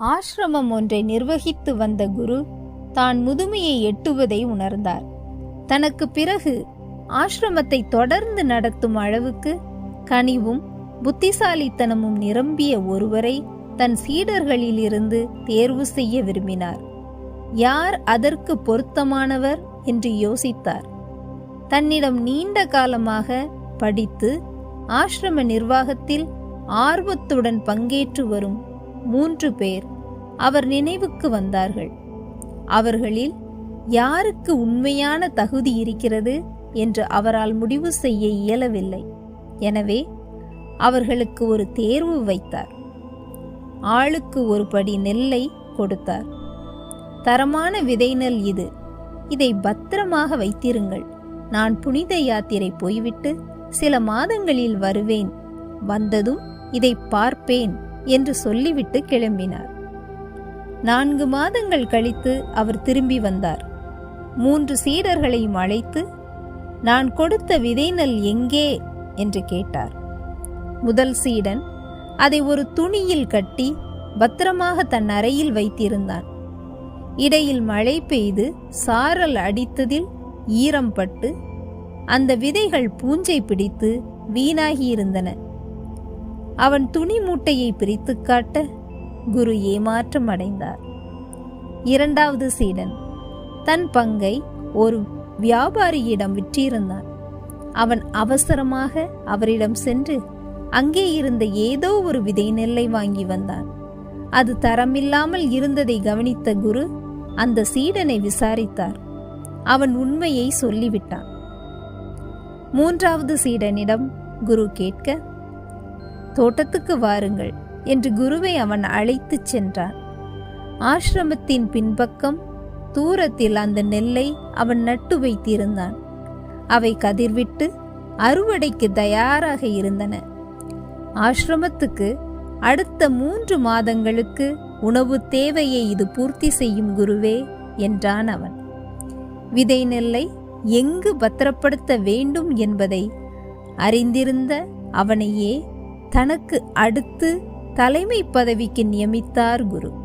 ஆசிரமம் ஒன்றை நிர்வகித்து வந்த குரு தான் முதுமையை எட்டுவதை உணர்ந்தார். தனக்கு பிறகு ஆசிரமத்தை தொடர்ந்து நடத்தும் அளவுக்கு கனிவும் புத்திசாலித்தனமும் நிரம்பிய ஒருவரை தன் சீடர்களிலிருந்து தேர்வு செய்ய விரும்பினார். யார் அதற்கு பொருத்தமானவர் என்று யோசித்தார். தன்னிடம் நீண்ட காலமாக படித்து ஆசிரம நிர்வாகத்தில் ஆர்வத்துடன் பங்கேற்று வரும் மூன்று பேர் அவர் நினைவுக்கு வந்தார்கள். அவர்களில் யாருக்கு உண்மையான தகுதி இருக்கிறது என்று அவரால் முடிவு செய்ய இயலவில்லை. எனவே அவர்களுக்கு ஒரு தேர்வு வைத்தார். ஆளுக்கு ஒரு படி நெல்லை கொடுத்தார். தரமான விதை நெல் இது. இதை பத்திரமாக வைத்திருங்கள். நான் புனித யாத்திரை போய்விட்டு சில மாதங்களில் வருவேன். வந்ததும் இதை பார்ப்பேன். என்று சொல்லிவிட்டு கிளம்பினார். நான்கு மாதங்கள் கழித்து அவர் திரும்பி வந்தார். மூன்று சீடர்களையும் அழைத்து நான் கொடுத்த விதை நெல் எங்கே? என்று கேட்டார். முதல் சீடன் அதை ஒரு துணியில் கட்டி பத்திரமாக தன் அறையில் வைத்திருந்தான். இடையில் மழை பெய்து சாரல் அடித்ததில் ஈரம் பட்டு அந்த விதைகள் பூஞ்சை பிடித்து வீணாகியிருந்தன. அவன் துணி மூட்டையை பிரித்து காட்ட குரு ஏமாற்றம் அடைந்தார். இரண்டாவது சீடன் தன் பங்கை ஒரு வியாபாரியிடம் விற்றிருந்தான். அவன் அவசரமாக அவரிடம் சென்று அங்கே இருந்த ஏதோ ஒரு விதை நெல்லை வாங்கி வந்தான். அது தரமில்லாமல் இருந்ததை கவனித்த குரு அந்த சீடனை விசாரித்தார். அவன் உண்மையை சொல்லிவிட்டான். மூன்றாவது சீடனிடம் குரு கேட்க தோட்டத்துக்கு வாருங்கள் என்று குருவை அவன் அழைத்துச் சென்றான். ஆசிரமத்தின் பின்பக்கம் தூரத்தில் அந்த நெல்லை அவன் நட்டு வைத்திருந்தான். அவை கதிர்விட்டு அறுவடைக்கு தயாராக இருந்தன. ஆசிரமத்துக்கு அடுத்த மூன்று மாதங்களுக்கு உணவு தேவையை இது பூர்த்தி செய்யும் குருவே என்றான் அவன். விதை நெல்லை எங்கு பத்திரப்படுத்த வேண்டும் என்பதை அறிந்திருந்த அவனையே தனக்கு அடுத்து தலைமை பதவிக்கு நியமித்தார் குரு.